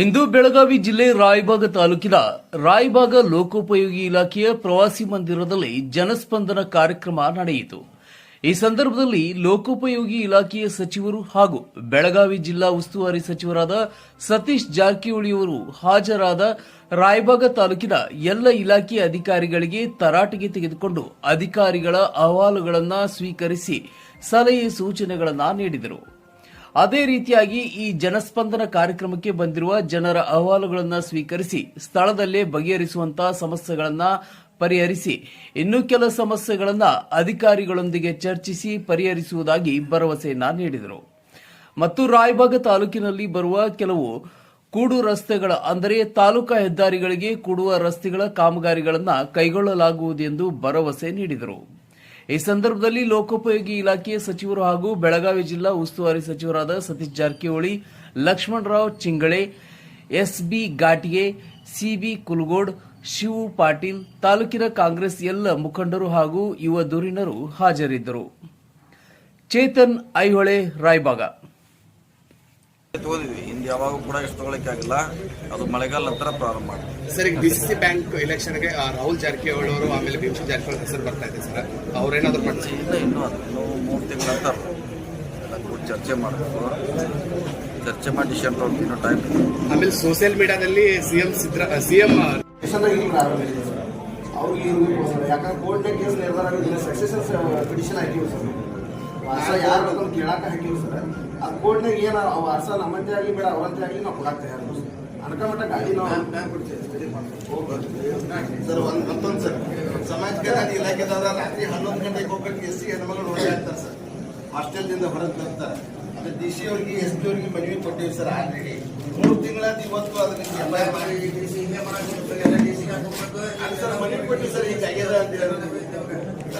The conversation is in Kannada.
ಇಂದು ಬೆಳಗಾವಿ ಜಿಲ್ಲೆ ರಾಯಬಾಗ ತಾಲೂಕಿನ ರಾಯಬಾಗ ಲೋಕೋಪಯೋಗಿ ಇಲಾಖೆಯ ಪ್ರವಾಸಿ ಮಂದಿರದಲ್ಲಿ ಜನಸ್ಪಂದನ ಕಾರ್ಯಕ್ರಮ ನಡೆಯಿತು. ಈ ಸಂದರ್ಭದಲ್ಲಿ ಲೋಕೋಪಯೋಗಿ ಇಲಾಖೆಯ ಸಚಿವರು ಹಾಗೂ ಬೆಳಗಾವಿ ಜಿಲ್ಲಾ ಉಸ್ತುವಾರಿ ಸಚಿವರಾದ ಸತೀಶ್ ಜಾರಕಿಹೊಳಿಯವರು ಹಾಜರಾದ ರಾಯಬಾಗ ತಾಲೂಕಿನ ಎಲ್ಲ ಇಲಾಖೆಯ ಅಧಿಕಾರಿಗಳಿಗೆ ತರಾಟೆಗೆ ತೆಗೆದುಕೊಂಡು ಅಧಿಕಾರಿಗಳ ಅಹವಾಲುಗಳನ್ನು ಸ್ವೀಕರಿಸಿ ಸಲಹೆ ಸೂಚನೆಗಳನ್ನು ನೀಡಿದರು. ಅದೇ ರೀತಿಯಾಗಿ ಈ ಜನಸ್ಪಂದನ ಕಾರ್ಯಕ್ರಮಕ್ಕೆ ಬಂದಿರುವ ಜನರ ಅಹವಾಲುಗಳನ್ನು ಸ್ವೀಕರಿಸಿ, ಸ್ಥಳದಲ್ಲೇ ಬಗೆಹರಿಸುವಂತಹ ಸಮಸ್ಯೆಗಳನ್ನು ಪರಿಹರಿಸಿ, ಇನ್ನೂ ಕೆಲ ಸಮಸ್ಯೆಗಳನ್ನು ಅಧಿಕಾರಿಗಳೊಂದಿಗೆ ಚರ್ಚಿಸಿ ಪರಿಹರಿಸುವುದಾಗಿ ಭರವಸೆಯನ್ನ ನೀಡಿದರು. ಮತ್ತು ರಾಯಬಾಗ ತಾಲೂಕಿನಲ್ಲಿ ಬರುವ ಕೆಲವು ಕೂಡು ರಸ್ತೆಗಳ, ಅಂದರೆ ತಾಲೂಕಾ ಹೆದ್ದಾರಿಗಳಿಗೆ ಕೂಡುವ ರಸ್ತೆಗಳ ಕಾಮಗಾರಿಗಳನ್ನು ಕೈಗೊಳ್ಳಲಾಗುವುದು ಎಂದು ಭರವಸೆ ನೀಡಿದರು. ಈ ಸಂದರ್ಭದಲ್ಲಿ ಲೋಕೋಪಯೋಗಿ ಇಲಾಖೆಯ ಸಚಿವರು ಹಾಗೂ ಬೆಳಗಾವಿ ಜಿಲ್ಲಾ ಉಸ್ತುವಾರಿ ಸಚಿವರಾದ ಸತೀಶ್ ಜಾರಕಿಹೊಳಿ ಲಕ್ಷ್ಮಣರಾವ್ ಚಿಂಗಳೆ, ಎಸ್ಬಿ ಘಾಟಿಗೆ ಸಿಬಿ ಕುಲಗೋಡ್, ಶಿವು ಪಾಟೀಲ್, ತಾಲೂಕಿನ ಕಾಂಗ್ರೆಸ್ ಎಲ್ಲ ಮುಖಂಡರು ಹಾಗೂ ಯುವ ಧುರೀಣರು ಹಾಜರಿದ್ದರು. ಚೇತನ್ ಐಹೊಳೆ, ರಾಯಬಾಗ. ತಗೋದಿದ್ವಿ ಹಿಂದೆ ಯಾವಾಗ ಕೂಡ ಎಷ್ಟು ತಗೊಳಕ್ಕೆ ಆಗಿಲ್ಲ. ಅದು ಮಳೆಗಾಲ ನಂತರ ಪ್ರಾರಂಭ ಸರ್ ಈಗ ಡಿ ಸಿ ಸಿ ಬ್ಯಾಂಕ್ ಎಲೆಕ್ಷನ್ಗೆ ಗೆ ರಾಹುಲ್ ಜಾರಕಿಹೊಳಿ ಅವರು ಆಮೇಲೆ ಭೀಮಸಿ ಜಾರಕಿಹೊಳಿ ಹೆಸರು ಬರ್ತಾ ಇದೆ ಸರ್. ಅವ್ರೇನಾದ್ರು ಪಡಿಸಿ ಇಲ್ಲ ಇನ್ನೂ ಅದು ಇನ್ನೂ ಮೂರು ತಿಂಗಳ ನಂತರ ಎಲ್ಲ ಕೂಡ ಚರ್ಚೆ ಮಾಡಬೇಕು. ಚರ್ಚೆ ಮಾಡಿ ಡಿಸಿಷನ್ ತಗೊಂಡು ಇನ್ನೂ ಟೈಮ್ ಆಮೇಲೆ ಸೋಷಿಯಲ್ ಮೀಡಿಯಾದಲ್ಲಿ ಸಿಎಂ ಸಿದ್ರ ಸಿಎಂ ಸ್ಟೇಷನ್ದಾಗ ಈಗ ಪ್ರಾರಂಭ ಇದೆ ಸರ್? ಅವ್ರಿಗೆ ಸರ್? ಯಾಕಂದ್ರೆ ಕೋರ್ಟ್ನ ಕೇಸ್ ನಿರ್ಧಾರ ಸಕ್ಸೆಸಸ್ ಪಿಟಿಷನ್ ಹಾಕಿವಿ ಸರ್. ವಾರಸ ಯಾರು ಬೇಕಂತ ಕೇಳಾಕ ಹಾಕಿವಿ ಸರ್. ಅದು ಕೋರ್ಟ್ನಾಗ ಏನ ಅವ ಅರ್ಸ ನಮ್ಮಂತೆ ಆಗಲಿ ಬೇಡ ಅವರಂತೆ ಆಗಲಿ ನಾವು ಕೊಡಾಕ್ ತಯಾರು ಸರ್. ಅನ್ಕೊಂಬಿಟ್ಟ ಗಾಡಿ ನಾವು ಸರ್. ಒಂದು ಮತ್ತೊಂದು ಸರ್. ಸಮಾಜ ಕಲ್ಯಾಣ ಇಲಾಖೆದವರ ರಾತ್ರಿ ಹನ್ನೊಂದು ಗಂಟೆಗೆ ಹೋಗ್ಬೇಕು ಎಸ್ ಸಿ ಹೆಣ್ಮಗಳು ಓಡಾಡ್ತಾರೆ ಸರ್. ಹಾಸ್ಟೆಲ್ದಿಂದ ಹೊರಗೆ ಬರ್ತಾರೆ. ಅದು ಡಿ ಸಿ ಅವ್ರಿಗೆ ಎಸ್ ಪಿ ಅವ್ರಿಗೆ ಮನವಿ ಕೊಟ್ಟಿವಿ ಸರ್ ಆಲ್ರೆಡಿ. ಮೂರು ತಿಂಗಳಾದ ಇವತ್ತು ಅದಕ್ಕೆ ಎಫ್ ಐ ಆರ್ ಮಾಡಿ. ಅದು ಸರ್ ಮನವಿ ಕೊಟ್ಟಿವಿ ಸರ್ ಈಗ ಆಗ್ಯದ ಅಂತ ಹೇಳಿ ಸರ್ ಅದು ಈಗ